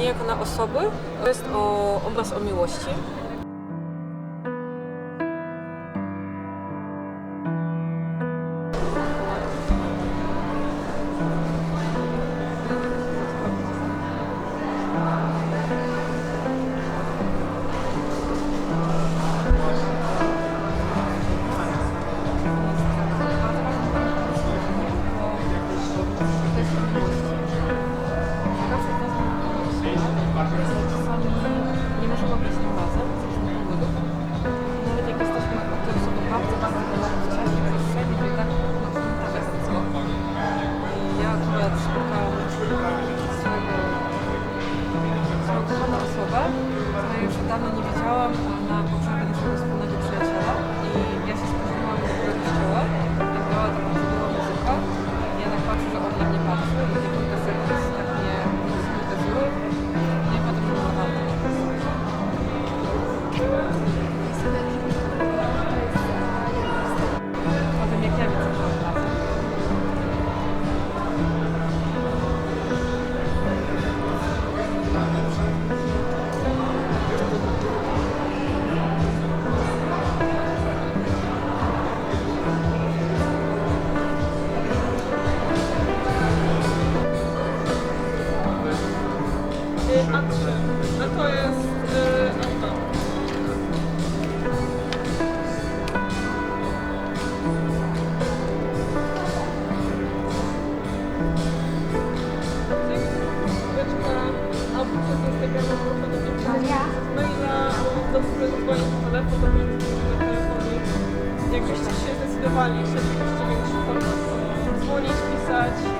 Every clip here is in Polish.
nie jako na osoby. To jest o, obraz o miłości. Z Instagrama, albo do do dzwonić telefon, na telefonie. Jakbyście się zdecydowali, chcielibyście większy format, dzwonić, pisać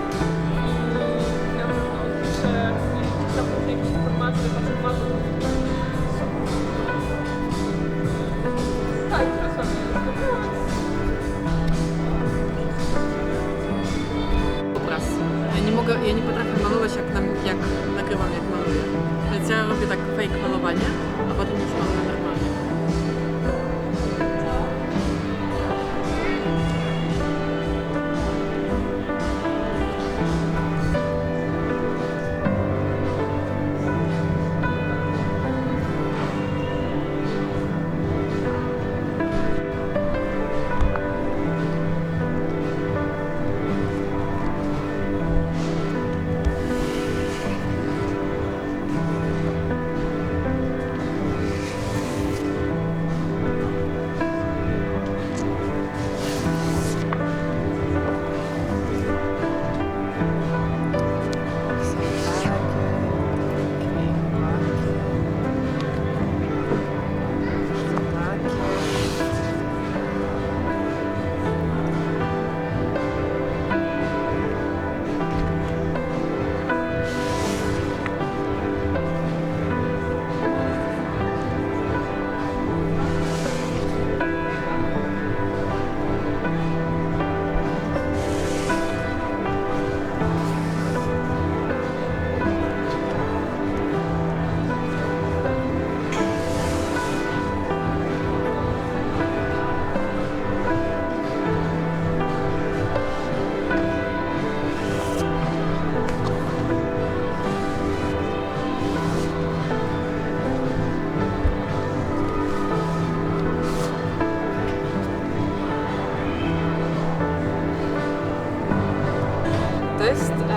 nagrywam, jak maluję. Więc ja robię tak fake malowanie,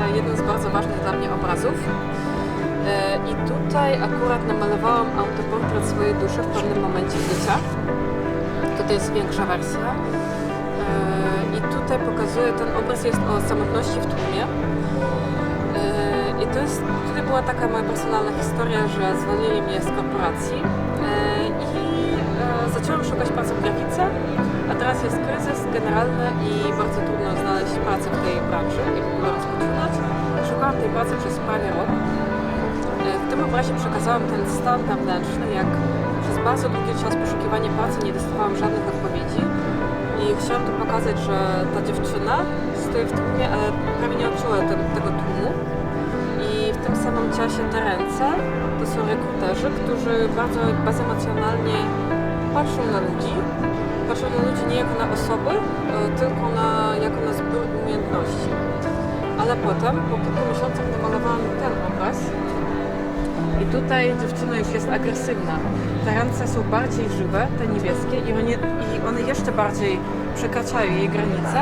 jeden z bardzo ważnych dla mnie obrazów. E, I tutaj akurat namalowałam autoportret swojej duszy w pewnym momencie życia. Tutaj jest większa wersja. E, I tutaj pokazuję, ten obraz jest o samotności w tłumie. E, I to jest, tutaj była taka moja personalna historia, że zwolnili mnie z korporacji i zaczęłam szukać pracy w grafice, a teraz jest kryzys generalny i bardzo trudno znaleźć pracę w tej branży i w pracy przez. E, W tym obrazie przekazałam ten stan wewnętrzny, jak przez bardzo długi czas poszukiwania pracy nie dostawałam żadnych odpowiedzi i chciałam tu pokazać, że ta dziewczyna stoi w tłumie, ale prawie nie odczuła ten, tego tłumu i w tym samym czasie te ręce to są rekruterzy, którzy bardzo bezemocjonalnie patrzą na ludzi, patrzą na ludzi nie jako na osoby, e, tylko na, jako na zbiór umiejętności. Ale potem, po kilku miesiącach namalowałam ten obraz I tutaj dziewczyna już jest agresywna. Te ręce są bardziej żywe, te niebieskie, i one, i one jeszcze bardziej przekraczają jej granice,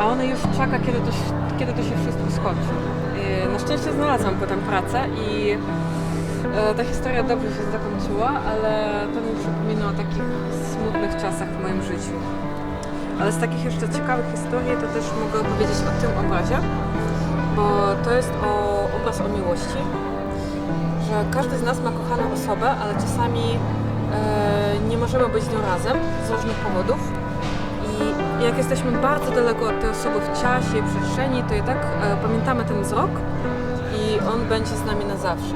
a ona już czeka, kiedy to, kiedy to się wszystko skończy. I na szczęście znalazłam potem pracę i e, ta historia dobrze się zakończyła, ale to mi przypomina o takich smutnych czasach w moim życiu. Ale z takich jeszcze ciekawych historii to też mogę opowiedzieć o tym obrazie, bo to jest o obraz o miłości, że każdy z nas ma kochaną osobę, ale czasami e, nie możemy być z nią razem z różnych powodów. I jak jesteśmy bardzo daleko od tej osoby w czasie i przestrzeni, to i tak e, pamiętamy ten wzrok i on będzie z nami na zawsze.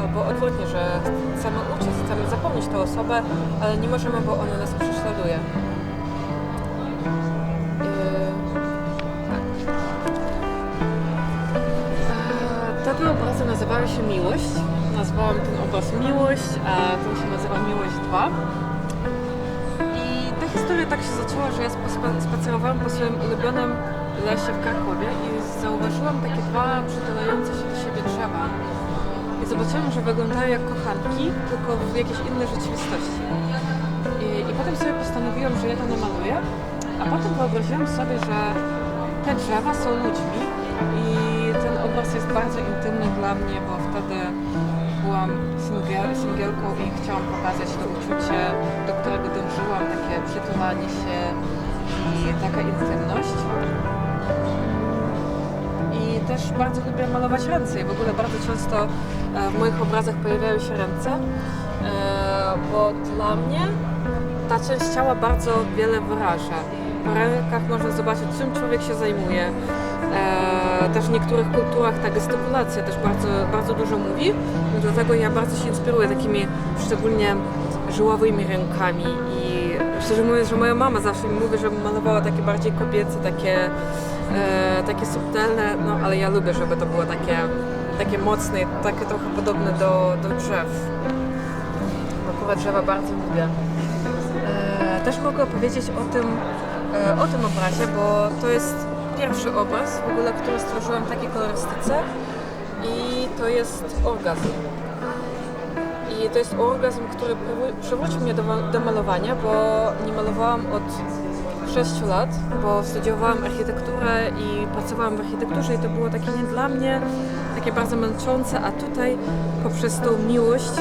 Albo odwrotnie, że chcemy uciec, chcemy zapomnieć tę osobę, ale nie możemy, bo ona nas prześladuje. Nazywały się Miłość. Nazwałam ten obraz Miłość, a ten się nazywa Miłość 2. I ta historia tak się zaczęła, że ja spa- spacerowałam po swoim ulubionym lesie w Krakowie i zauważyłam takie dwa przydające się do siebie drzewa. I zobaczyłam, że wyglądają jak kochanki, tylko w jakiejś innej rzeczywistości. I, I potem sobie postanowiłam, że ja to namaluję, a potem wyobraziłam sobie, że te drzewa są ludźmi i ten obraz jest bardzo intymny dla mnie, bo wtedy byłam singiel, singielką i chciałam pokazać to uczucie, do którego dążyłam, takie przytulanie się i taka intymność. I też bardzo lubię malować ręce i w ogóle bardzo często e, w moich obrazach pojawiają się ręce, e, bo dla mnie ta część ciała bardzo wiele wyraża. Po rękach można zobaczyć, czym człowiek się zajmuje. E, też w niektórych kulturach ta gestykulacja też bardzo, bardzo dużo mówi, dlatego ja bardzo się inspiruję takimi szczególnie żyłowymi rękami i szczerze mówiąc, że moja mama zawsze mi mówi, że malowała takie bardziej kobiece, takie, e, takie subtelne, no ale ja lubię, żeby to było takie, takie mocne, takie trochę podobne do, do drzew. Akurat drzewa bardzo lubię. E, też mogę opowiedzieć o tym, e, o tym obrazie, bo to jest pierwszy obraz w ogóle, który stworzyłam w takiej kolorystyce i to jest orgazm. I to jest orgazm, który przywrócił mnie do, do malowania, bo nie malowałam od 6 lat, bo studiowałam architekturę i pracowałam w architekturze i to było takie nie dla mnie, takie bardzo męczące, a tutaj poprzez tą miłość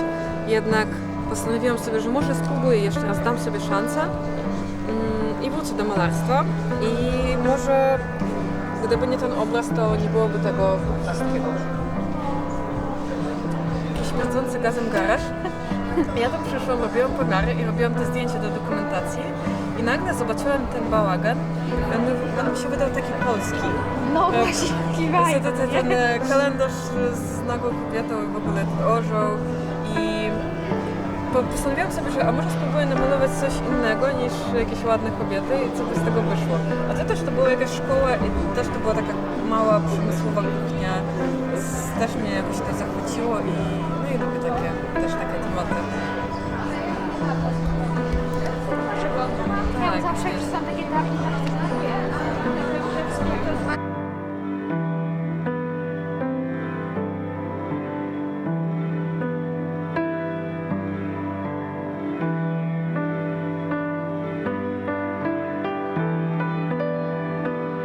jednak postanowiłam sobie, że może spróbuję jeszcze raz, dam sobie szansę mm, i wrócę do malarstwa i może gdyby nie ten obraz, to nie byłoby tego wszystkiego. Jakiś śmierdzący gazem garaż. Ja tam przyszłam, robiłam pomiary i robiłam te zdjęcia do dokumentacji i nagle zobaczyłam ten bałagan. On, mi- on mi się wydał taki polski. No E, właśnie, kiwaj. Ten, e, kalendarz z nagą kobietą i w ogóle orzeł postanowiłam sobie, że a może spróbuję namalować coś innego niż jakieś ładne kobiety i co by z tego wyszło. A to też to była jakaś szkoła i też to była taka mała przemysłowa kuchnia. Też mnie jakoś to zachwyciło i no i lubię takie, też takie tematy. Tak, zawsze jak jest. czytam takie dawki,